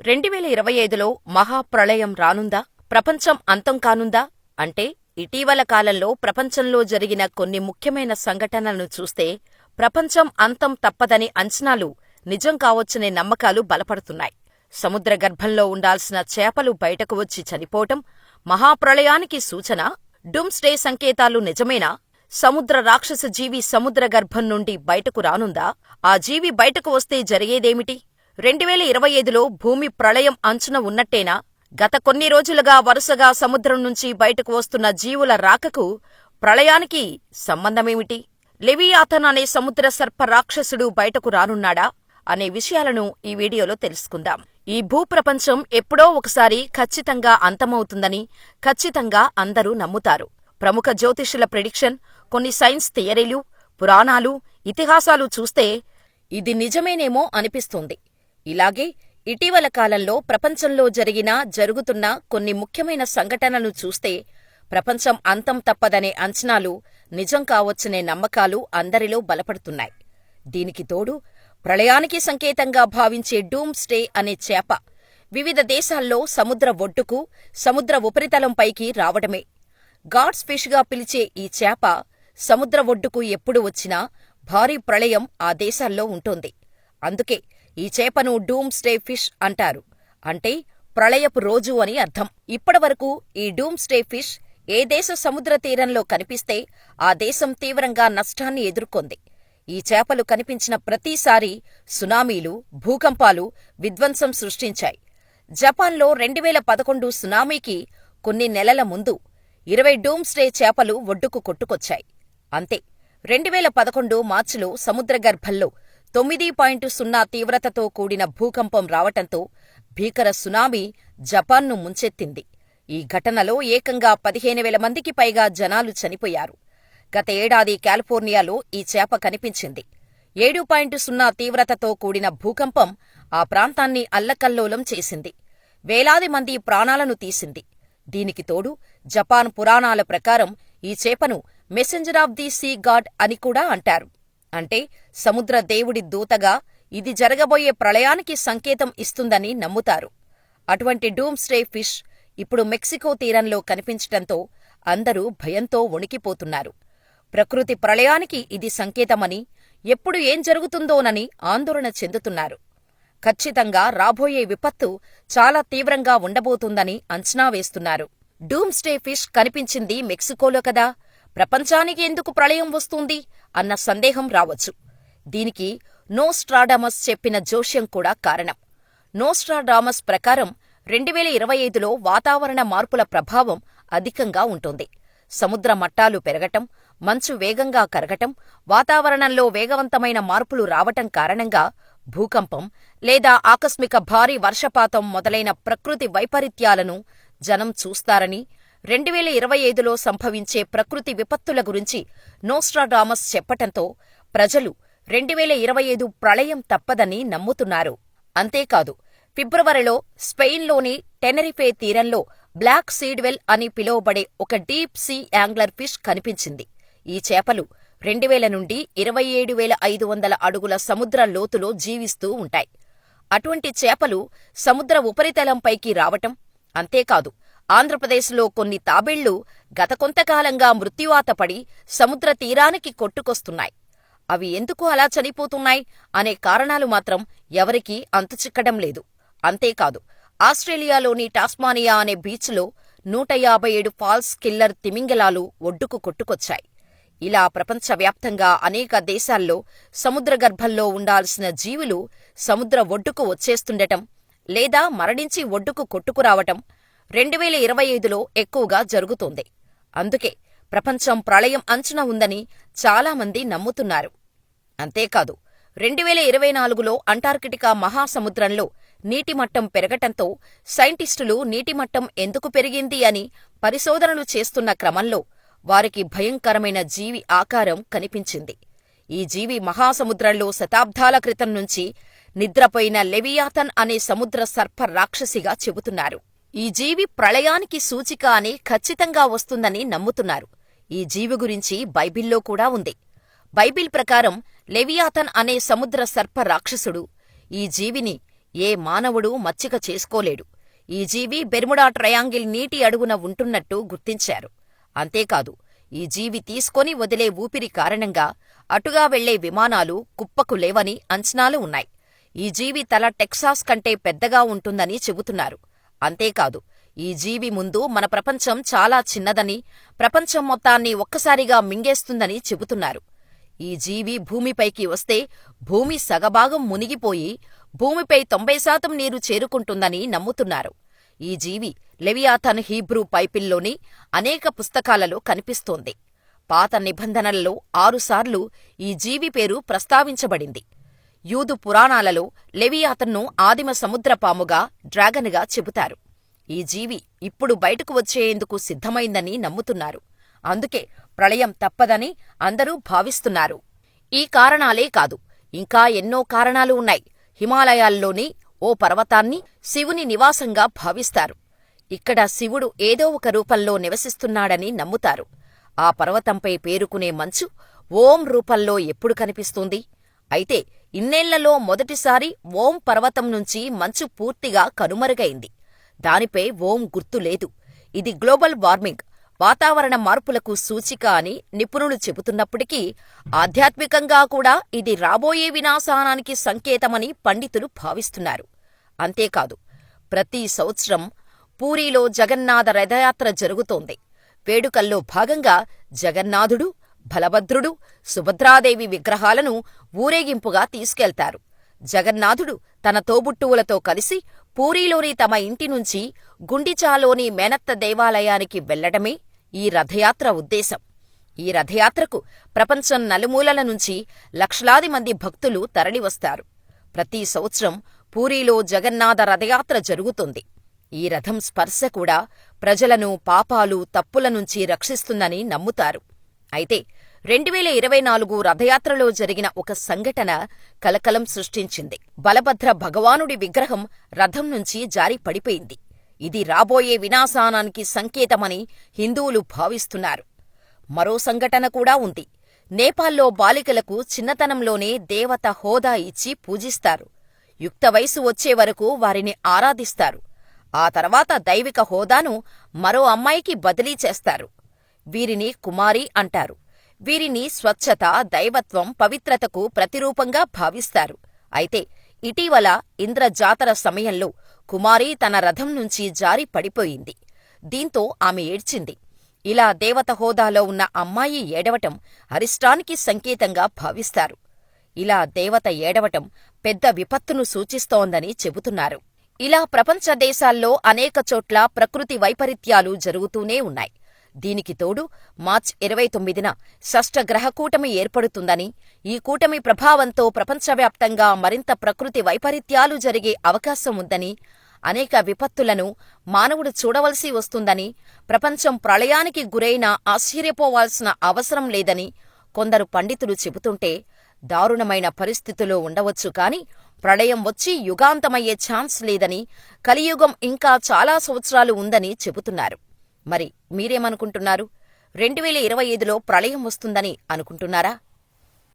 రెండు వేల ఇరవై ఐదులో మహాప్రళయం రానుందా? ప్రపంచం అంతం కానుందా? అంటే ఇటీవల కాలంలో ప్రపంచంలో జరిగిన కొన్ని ముఖ్యమైన సంఘటనలను చూస్తే ప్రపంచం అంతం తప్పదని అంచనాలు నిజం కావచ్చనే నమ్మకాలు బలపడుతున్నాయి. సముద్ర గర్భంలో ఉండాల్సిన చేపలు బయటకు వచ్చి చనిపోవటం మహాప్రళయానికి సూచన? డుమ్స్డే సంకేతాలు నిజమేనా? సముద్ర రాక్షస జీవి సముద్ర గర్భం నుండి బయటకు రానుందా? ఆ జీవి బయటకు వస్తే జరిగేదేమిటి? రెండువేల ఇరవై ఐదులో భూమి ప్రళయం అంచున ఉన్నట్టేనా? గత కొన్ని రోజులుగా వరుసగా సముద్రం నుంచి బయటకు వస్తున్న జీవుల రాకకు ప్రళయానికి సంబంధమేమిటి? లెవియాథన్ అనే సముద్ర సర్ప రాక్షసుడు బయటకు రానున్నాడా? అనే విషయాలను ఈ వీడియోలో తెలుసుకుందాం. ఈ భూప్రపంచం ఎప్పుడో ఒకసారి ఖచ్చితంగా అంతమవుతుందని ఖచ్చితంగా అందరూ నమ్ముతారు. ప్రముఖ జ్యోతిషుల ప్రిడిక్షన్ కొన్ని సైన్స్ థియరీలు పురాణాలు ఇతిహాసాలు చూస్తే ఇది నిజమేనేమో అనిపిస్తుంది. ఇలాగే ఇటీవల కాలంలో ప్రపంచంలో జరిగిన జరుగుతున్న కొన్ని ముఖ్యమైన సంఘటనలు చూస్తే ప్రపంచం అంతం తప్పదనే అంచనాలు నిజం కావచ్చనే నమ్మకాలు అందరిలో బలపడుతున్నాయి. దీనికి తోడు ప్రళయానికి సంకేతంగా భావించే డూమ్ స్టే అనే చేప వివిధ దేశాల్లో సముద్ర ఒడ్డుకు సముద్ర ఉపరితలంపైకి రావడమే. గాడ్స్ ఫిష్గా పిలిచే ఈ చేప సముద్ర ఒడ్డుకు ఎప్పుడు వచ్చినా భారీ ప్రళయం ఆ దేశాల్లో ఉంటోంది. అందుకే ఈ చేపను డూమ్స్టే ఫిష్ అంటారు. అంటే ప్రళయపు రోజు అని అర్థం. ఇప్పటివరకు ఈ డూమ్ స్టే ఫిష్ ఏ దేశ సముద్ర తీరంలో కనిపిస్తే ఆ దేశం తీవ్రంగా నష్టాన్ని ఎదుర్కొంది. ఈ చేపలు కనిపించిన ప్రతిసారీ సునామీలు భూకంపాలు విధ్వంసం సృష్టించాయి. జపాన్లో రెండువేల పదకొండు సునామీకి కొన్ని నెలల ముందు ఇరవై డూమ్స్డే చేపలు ఒడ్డుకు కొట్టుకొచ్చాయి. అంతే రెండువేల పదకొండు మార్చిలో సముద్రగర్భంలో తొమ్మిది పాయింట్ సున్నా తీవ్రతతో కూడిన భూకంపం రావటంతో భీకర సునామీ జపాన్ను ముంచెత్తింది. ఈ ఘటనలో ఏకంగా పదిహేను వేల మందికి పైగా జనాలు చనిపోయారు. గత ఏడాది కాలిఫోర్నియాలో ఈ చేప కనిపించింది. ఏడు పాయింట్ సున్నా తీవ్రతతో కూడిన భూకంపం ఆ ప్రాంతాన్ని అల్లకల్లోలం చేసింది. వేలాది మంది ప్రాణాలను తీసింది. దీనికి తోడు జపాన్ పురాణాల ప్రకారం ఈ చేపను messenger of the sea god అని కూడా అంటారు. అంటే సముద్ర దేవుడి దూతగా ఇది జరగబోయే ప్రళయానికి సంకేతం ఇస్తుందని నమ్ముతారు. అటువంటి డూమ్స్డే ఫిష్ ఇప్పుడు మెక్సికో తీరంలో కనిపించటంతో అందరూ భయంతో వణికిపోతున్నారు. ప్రకృతి ప్రళయానికి ఇది సంకేతమని ఎప్పుడు ఏం జరుగుతుందోనని ఆందోళన చెందుతున్నారు. ఖచ్చితంగా రాబోయే విపత్తు చాలా తీవ్రంగా ఉండబోతుందని అంచనా వేస్తున్నారు. డూమ్స్డే ఫిష్ కనిపించింది మెక్సికోలో కదా. ప్రపంచానికి ఎందుకు ప్రళయం వస్తుంది అన్న సందేహం రావచ్చు. దీనికి నోస్ట్రాడామస్ చెప్పిన జోష్యం కూడా కారణం. నోస్ట్రాడామస్ ప్రకారం రెండువేల ఇరవై ఐదులో వాతావరణ మార్పుల ప్రభావం అధికంగా ఉంటుంది. సముద్ర మట్టాలు పెరగటం మంచు వేగంగా కరగటం వాతావరణంలో వేగవంతమైన మార్పులు రావటం కారణంగా భూకంపం లేదా ఆకస్మిక భారీ వర్షపాతం మొదలైన ప్రకృతి వైపరీత్యాలను జనం చూస్తారని రెండువేల ఇరవై ఐదులో సంభవించే ప్రకృతి విపత్తుల గురించి నోస్ట్రాడామస్ చెప్పటంతో ప్రజలు రెండువేల ఇరవై ఐదు ప్రళయం తప్పదని నమ్ముతున్నారు. అంతేకాదు ఫిబ్రవరిలో స్పెయిన్లోని టెనరిఫే తీరంలో బ్లాక్ సీడ్వెల్ అని పిలువబడే ఒక డీప్ సీ యాంగ్లర్ ఫిష్ కనిపించింది. ఈ చేపలు రెండువేల నుండి ఇరవై ఏడు వేల ఐదు వందల అడుగుల సముద్ర లోతులో జీవిస్తూ ఉంటాయి. అటువంటి చేపలు సముద్ర ఉపరితలంపైకి రావటం అంతేకాదు ఆంధ్రప్రదేశ్లో కొన్ని తాబేళ్ళు గత కొంతకాలంగా మృత్యువాత పడి సముద్ర తీరానికి కొట్టుకొస్తున్నాయి. అవి ఎందుకు అలా చనిపోతున్నాయి అనే కారణాలు మాత్రం ఎవరికీ అంతుచిక్కడం లేదు. అంతేకాదు ఆస్ట్రేలియాలోని టాస్మానియా అనే బీచ్లో నూట యాభై ఏడు ఫాల్స్ కిల్లర్ తిమింగలాలు ఒడ్డుకు కొట్టుకొచ్చాయి. ఇలా ప్రపంచవ్యాప్తంగా అనేక దేశాల్లో సముద్రగర్భంలో ఉండాల్సిన జీవులు సముద్ర ఒడ్డుకు వచ్చేస్తుండటం లేదా మరణించి ఒడ్డుకు కొట్టుకురావటం రెండువేల ఇరవై ఐదులో ఎక్కువగా జరుగుతోంది. అందుకే ప్రపంచం ప్రళయం అంచున ఉందని చాలామంది నమ్ముతున్నారు. అంతేకాదు రెండువేల ఇరవై నాలుగులో అంటార్కిటికా మహాసముద్రంలో నీటిమట్టం పెరగటంతో సైంటిస్టులు నీటిమట్టం ఎందుకు పెరిగింది అని పరిశోధనలు చేస్తున్న క్రమంలో వారికి భయంకరమైన జీవి ఆకారం కనిపించింది. ఈ జీవి మహాసముద్రంలో శతాబ్దాల క్రితం నుంచి నిద్రపోయిన లెవియాథన్ అనే సముద్ర సర్ప రాక్షసిగా చెబుతున్నారు. ఈ జీవి ప్రళయానికి సూచిక అని ఖచ్చితంగా వస్తుందని నమ్ముతున్నారు. ఈ జీవి గురించి బైబిల్లో కూడా ఉంది. బైబిల్ ప్రకారం లెవియాథన్ అనే సముద్ర సర్ప రాక్షసుడు ఈ జీవిని ఏ మానవుడు మచ్చిక చేసుకోలేడు. ఈ జీవి బెర్ముడా ట్రయాంగిల్ నీటి అడుగున ఉంటున్నట్టు గుర్తించారు. అంతేకాదు ఈ జీవి తీసుకొని వదిలే ఊపిరి కారణంగా అటుగా వెళ్ళే విమానాలు కుప్పకు లేవని అంచనాలు ఉన్నాయి. ఈ జీవి తల టెక్సాస్ కంటే పెద్దగా ఉంటుందని చెబుతున్నారు. అంతేకాదు ఈ జీవి ముందు మన ప్రపంచం చాలా చిన్నదని ప్రపంచం మొత్తాన్ని ఒక్కసారిగా మింగేస్తుందని చెబుతున్నారు. ఈ జీవి భూమిపైకి వస్తే భూమి సగభాగం మునిగిపోయి భూమిపై తొంభై శాతం నీరు చేరుకుంటుందని నమ్ముతున్నారు. ఈ జీవి లెవియాథన్ హీబ్రూ పైపిల్లోని అనేక పుస్తకాలలో కనిపిస్తోంది. పాత నిబంధనలలో ఆరుసార్లు ఈ జీవి పేరు ప్రస్తావించబడింది. యూదు పురాణాలలో లెవియాతన్ను ఆదిమ సముద్రపాముగా డ్రాగన్గా చెబుతారు. ఈ జీవి ఇప్పుడు బయటకు వచ్చేందుకు సిద్ధమైందని నమ్ముతున్నారు. అందుకే ప్రళయం తప్పదని అందరూ భావిస్తున్నారు. ఈ కారణాలే కాదు ఇంకా ఎన్నో కారణాలు ఉన్నాయి. హిమాలయాల్లోని ఓ పర్వతాన్ని శివుని నివాసంగా భావిస్తారు. ఇక్కడ శివుడు ఏదో ఒక రూపంలో నివసిస్తున్నాడని నమ్ముతారు. ఆ పర్వతంపై పేరుకునే మంచు ఓం రూపంలో ఎప్పుడు కనిపిస్తుంది? అయితే ఇన్నేళ్ళలో మొదటిసారి ఓం పర్వతం నుంచి మంచు పూర్తిగా కనుమరుగైంది. దానిపై ఓం గుర్తు లేదు. ఇది గ్లోబల్ వార్మింగ్ వాతావరణ మార్పులకు సూచిక అని నిపుణులు చెబుతున్నప్పటికీ ఆధ్యాత్మికంగా కూడా ఇది రాబోయే వినాశానానికి సంకేతమని పండితులు భావిస్తున్నారు. అంతేకాదు ప్రతి సంవత్సరం పూరీలో జగన్నాథ రథయాత్ర జరుగుతోంది. వేడుకల్లో భాగంగా జగన్నాథుడు బలభద్రుడు సుభద్రాదేవి విగ్రహాలను ఊరేగింపుగా తీసుకెళ్తారు. జగన్నాథుడు తన తోబుట్టువులతో కలిసి పూరీలోని తమ ఇంటి నుంచి గుండిచాలోని మేనత్త దేవాలయానికి వెళ్ళడమే ఈ రథయాత్ర ఉద్దేశం. ఈ రథయాత్రకు ప్రపంచం నలుమూలల నుంచి లక్షలాది మంది భక్తులు తరలివస్తారు. ప్రతి సంవత్సరం పూరీలో జగన్నాథ రథయాత్ర జరుగుతుంది. ఈ రథం స్పర్శ కూడా ప్రజలను పాపాలు తప్పుల నుంచి రక్షిస్తుందని నమ్ముతారు. అయితే రెండువేల ఇరవై నాలుగు రథయాత్రలో జరిగిన ఒక సంఘటన కలకలం సృష్టించింది. బలభద్ర భగవానుడి విగ్రహం రథం నుంచి జారి పడిపోయింది. ఇది రాబోయే వినాశానానికి సంకేతమని హిందువులు భావిస్తున్నారు. మరో సంఘటన కూడా ఉంది. నేపాల్లో బాలికలకు చిన్నతనంలోనే దేవత హోదా ఇచ్చి పూజిస్తారు. యుక్త వయసు వచ్చే వరకు వారిని ఆరాధిస్తారు. ఆ తర్వాత దైవిక హోదాను మరో అమ్మాయికి బదిలీ చేస్తారు. వీరిని కుమారి అంటారు. వీరిని స్వచ్ఛత దైవత్వం పవిత్రతకు ప్రతిరూపంగా భావిస్తారు. అయితే ఇటీవల ఇంద్ర జాతర సమయంలో కుమారి తన రథం నుంచి జారి పడిపోయింది. దీంతో ఆమె ఏడ్చింది. ఇలా దేవత హోదాలో ఉన్న అమ్మాయి ఏడవటం అరిష్టానికి సంకేతంగా భావిస్తారు. ఇలా దేవత ఏడవటం పెద్ద విపత్తును సూచిస్తోందని చెబుతున్నారు. ఇలా ప్రపంచ దేశాల్లో అనేక చోట్ల ప్రకృతి వైపరీత్యాలు జరుగుతూనే ఉన్నాయి. దీనికి తోడు మార్చ్ ఇరవై తొమ్మిదిన షష్టగ్రహ కూటమి ఏర్పడుతుందని ఈ కూటమి ప్రభావంతో ప్రపంచవ్యాప్తంగా మరింత ప్రకృతి వైపరీత్యాలు జరిగే అవకాశం ఉందని అనేక విపత్తులను మానవుడు చూడవలసి వస్తుందని ప్రపంచం ప్రళయానికి గురైనా ఆశ్చర్యపోవాల్సిన అవసరం లేదని కొందరు పండితులు చెబుతుంటే దారుణమైన పరిస్థితులు ఉండవచ్చు కాని ప్రళయం వచ్చి యుగాంతమయ్యే ఛాన్స్ లేదని కలియుగం ఇంకా చాలా సంవత్సరాలు ఉందని చెబుతున్నారు. మరి మీరేమనుకుంటున్నారు? రెండు వేల ఇరవై ఐదులో ప్రళయం వస్తుందని అనుకుంటున్నారా?